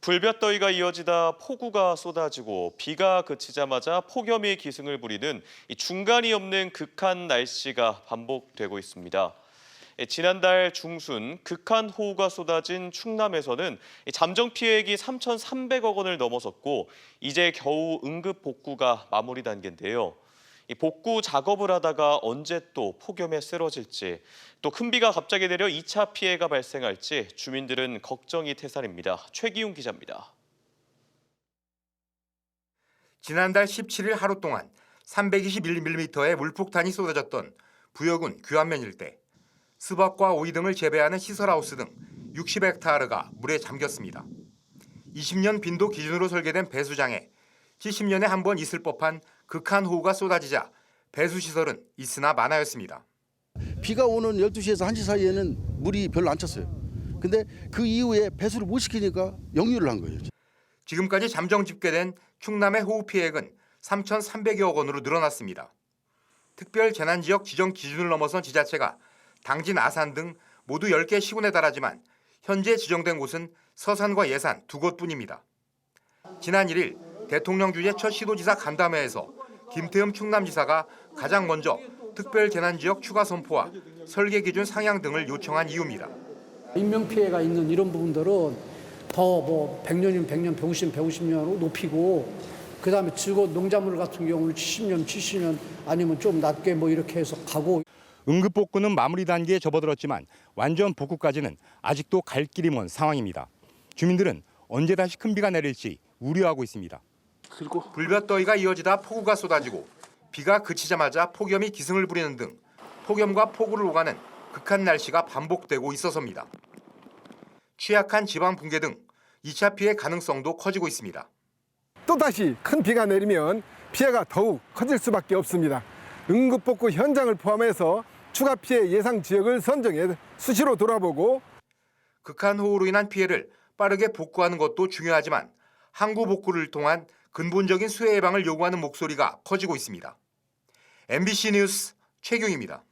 불볕더위가 이어지다 폭우가 쏟아지고 비가 그치자마자 폭염이 기승을 부리는 이 중간이 없는 극한 날씨가 반복되고 있습니다. 예, 지난달 중순 극한 호우가 쏟아진 충남에서는 이 잠정 피해액이 3,300억 원을 넘어섰고 이제 겨우 응급 복구가 마무리 단계인데요. 이 복구 작업을 하다가 언제 또 폭염에 쓰러질지 또 큰 비가 갑자기 내려 2차 피해가 발생할지 주민들은 걱정이 태산입니다. 최기웅 기자입니다. 지난달 17일 하루 동안 321mm의 물폭탄이 쏟아졌던 부여군 규안면 일대. 수박과 오이 등을 재배하는 시설하우스 등 60헥타르가 물에 잠겼습니다. 20년 빈도 기준으로 설계된 배수장에 70년에 한 번 있을 법한 극한 호우가 쏟아지자 배수 시설은 있으나 많아였습니다. 비가 오는 12시에서 1시 사이에는 물이 별로 안 찼어요. 근데 그 이후에 배수를 못 시키니까 역류를 한 거예요. 지금까지 잠정 집계된 충남의 호우 피해액은 3,300여 억 원으로 늘어났습니다. 특별 재난 지역 지정 기준을 넘어선 지자체가 당진, 아산 등 모두 10개 시군에 달하지만 현재 지정된 곳은 서산과 예산 두 곳뿐입니다. 지난 1일 대통령 주재 첫 시도지사 간담회에서 김태흠 충남지사가 가장 먼저 특별 재난 지역 추가 선포와 설계 기준 상향 등을 요청한 이유입니다. 인명 피해가 있는 이런 부분들은 더 뭐 100년이면 100년, 150년, 150년으로 높이고 그다음에 즐거운 농작물 같은 경우는 70년, 70년 아니면 좀 낮게 뭐 이렇게 해서 가고 응급 복구는 마무리 단계에 접어들었지만 완전 복구까지는 아직도 갈 길이 먼 상황입니다. 주민들은 언제 다시 큰 비가 내릴지 우려하고 있습니다. 불볕더위가 이어지다 폭우가 쏟아지고 비가 그치자마자 폭염이 기승을 부리는 등 폭염과 폭우를 오가는 극한 날씨가 반복되고 있어서입니다. 취약한 지방 붕괴 등 2차 피해 가능성도 커지고 있습니다. 또다시 큰 비가 내리면 피해가 더욱 커질 수밖에 없습니다. 응급복구 현장을 포함해서 추가 피해 예상 지역을 선정해 수시로 돌아보고 극한 호우로 인한 피해를 빠르게 복구하는 것도 중요하지만 항구 복구를 통한 근본적인 수해 예방을 요구하는 목소리가 커지고 있습니다. MBC 뉴스 최경입니다.